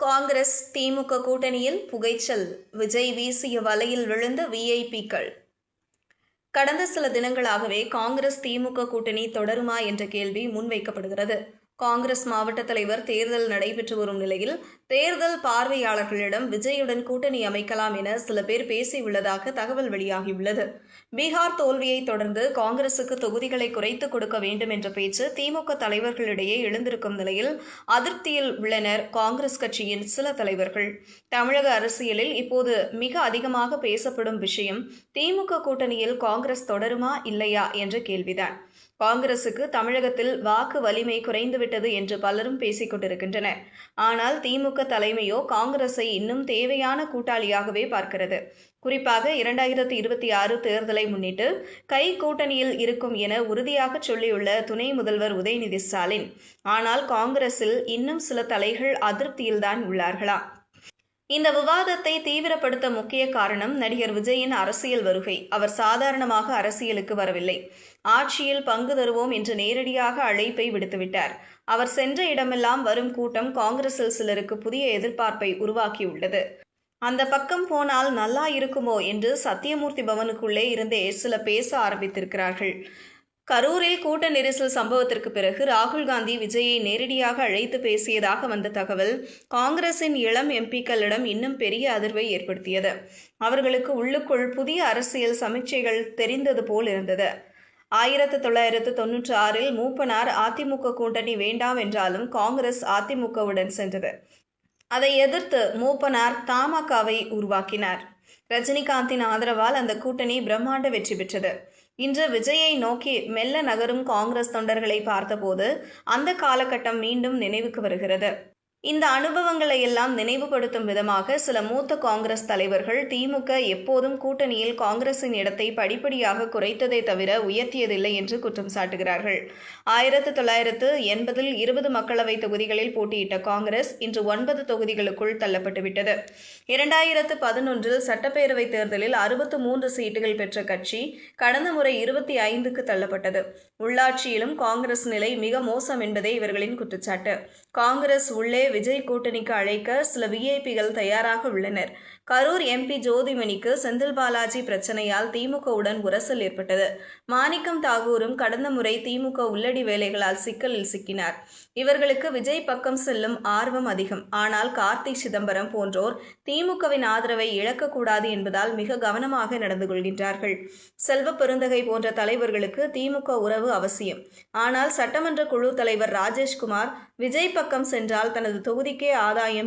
காங்கிரஸ் திமுக கூட்டணியில் புகைச்சல் விஜய் வீசிய வலையில் விழுந்த விஐபிக்கள் கடந்த சில தினங்களாகவே காங்கிரஸ் திமுக கூட்டணி தொடருமா என்ற கேள்வி முன்வைக்கப்படுகிறது. காங்கிரஸ் மாவட்ட தலைவர் தேர்தல் நடைபெற்று வரும் நிலையில் தேர்தல் பார்வையாளர்களிடம் விஜயுடன் கூட்டணி அமைக்கலாம் என சில பேர் பேசியுள்ளதாக தகவல் வெளியாகியுள்ளது. பீகார் தோல்வியை தொடர்ந்து காங்கிரசுக்கு தொகுதிகளை குறைத்து கொடுக்க வேண்டும் என்ற பேச்சு திமுக தலைவர்களிடையே எழுந்திருக்கும் நிலையில் அதிருப்தியில் உள்ளனர் காங்கிரஸ் கட்சியின் சில தலைவர்கள். தமிழக அரசியலில் இப்போது மிக அதிகமாக பேசப்படும் விஷயம் திமுக கூட்டணியில் காங்கிரஸ் தொடருமா இல்லையா என்ற கேள்விதான். காங்கிரசுக்கு தமிழகத்தில் வாக்கு வலிமை போய்விட்டது என்று பலரும் பேசிக் கொண்டிருக்கின்றனர். ஆனால் திமுக தலைமையோ காங்கிரஸை இன்னும் தேவையான கூட்டாளியாகவே பார்க்கிறது. குறிப்பாக இரண்டாயிரத்தி இருபத்தி ஆறு தேர்தலை முன்னிட்டு கை கூட்டணியில் இருக்கும் என உறுதியாக சொல்லியுள்ள துணை முதல்வர் உதயநிதி ஸ்டாலின் ஆனால் காங்கிரஸில் இன்னும் சில தலைகள் அதிருப்தியில்தான் உள்ளார்களா? இந்த விவாதத்தை தீவிரப்படுத்த முக்கிய காரணம் நடிகர் விஜயின் அரசியல் வருகை. அவர் சாதாரணமாக அரசியலுக்கு வரவில்லை. ஆட்சியில் பங்கு தருவோம் என்று நேரடியாக அழைப்பை விடுத்துவிட்டார். அவர் சென்ற இடமெல்லாம் வரும் கூட்டம் காங்கிரஸில் சிலருக்கு புதிய எதிர்பார்ப்பை உருவாக்கியுள்ளது. அந்த பக்கம் போனால் நல்லா இருக்குமோ என்று சத்தியமூர்த்தி பவனுக்குள்ளே இருந்தே சில பேச ஆரம்பித்திருக்கிறார்கள். கரூரில் கூட்ட நெரிசல் சம்பவத்திற்கு பிறகு ராகுல் காந்தி விஜயை நேரடியாக அழைத்து பேசியதாக வந்த தகவல் காங்கிரசின் இளம் எம்பிக்களிடம் இன்னும் பெரிய அதிர்வை ஏற்படுத்தியது. அவர்களுக்கு உள்ளுக்குள் புதிய அரசியல் சமீட்சைகள் தெரிந்தது போல் இருந்தது. ஆயிரத்து தொள்ளாயிரத்து தொன்னூற்றி ஆறில் மூப்பனார் அதிமுக கூட்டணி வேண்டாம் என்றாலும் காங்கிரஸ் அதிமுகவுடன் சென்றது. அதை எதிர்த்து மூப்பனார் தமாகவை உருவாக்கினார். ரஜினிகாந்தின் ஆதரவால் அந்த கூட்டணி பிரம்மாண்ட வெற்றி பெற்றது. இன்று விஜயை நோக்கி மெல்ல நகரும் காங்கிரஸ் தொண்டர்களை பார்த்தபோது அந்த காலகட்டம் மீண்டும் நினைவுக்கு வருகிறது. இந்த அனுபவங்களை எல்லாம் நினைவுபடுத்தும் விதமாக சில மூத்த காங்கிரஸ் தலைவர்கள் திமுக எப்போதும் கூட்டணியில் காங்கிரசின் இடத்தை படிப்படியாக குறைத்ததை தவிர உயர்த்தியதில்லை என்று குற்றம் சாட்டுகிறார்கள். ஆயிரத்து தொள்ளாயிரத்து எண்பதில் இருபது மக்களவை தொகுதிகளில் போட்டியிட்ட காங்கிரஸ் இன்று ஒன்பது தொகுதிகளுக்குள் தள்ளப்பட்டுவிட்டது. இரண்டாயிரத்து பதினொன்றில் சட்டப்பேரவை தேர்தலில் அறுபத்து மூன்று சீட்டுகள் பெற்ற கட்சி கடந்த முறை இருபத்தி ஐந்துக்கு தள்ளப்பட்டது. உள்ளாட்சியிலும் காங்கிரஸ் நிலை மிக மோசம் என்பதே இவர்களின் குற்றச்சாட்டு. காங்கிரஸ் உள்ளே விஜய் கூட்டணிக்கு அழைக்க சில விஐபிகள் தயாராக உள்ளனர். கரூர் எம்பி ஜோதிமணிக்கு செந்தில் பாலாஜி பிரச்சனையால் திமுகவுடன் உரசல் ஏற்பட்டது. மாணிக்கம் தாகூரும் கடந்த முறை திமுக உள்ளடி வேலைகளால் சிக்கலில் சிக்கினார். இவர்களுக்கு விஜய் பக்கம் செல்லும் ஆர்வம் அதிகம். ஆனால் கார்த்தி சிதம்பரம் போன்றோர் திமுகவின் ஆதரவை இழக்கக்கூடாது என்பதால் மிக கவனமாக நடந்து கொள்கின்றார்கள். செல்வ பெருந்தகை போன்ற தலைவர்களுக்கு திமுக உறவு அவசியம். ஆனால் சட்டமன்ற குழு தலைவர் ராஜேஷ்குமார் விஜய் பக்கம் சென்றால் தனது தனது தொகுதிக்கே ஆதாயம்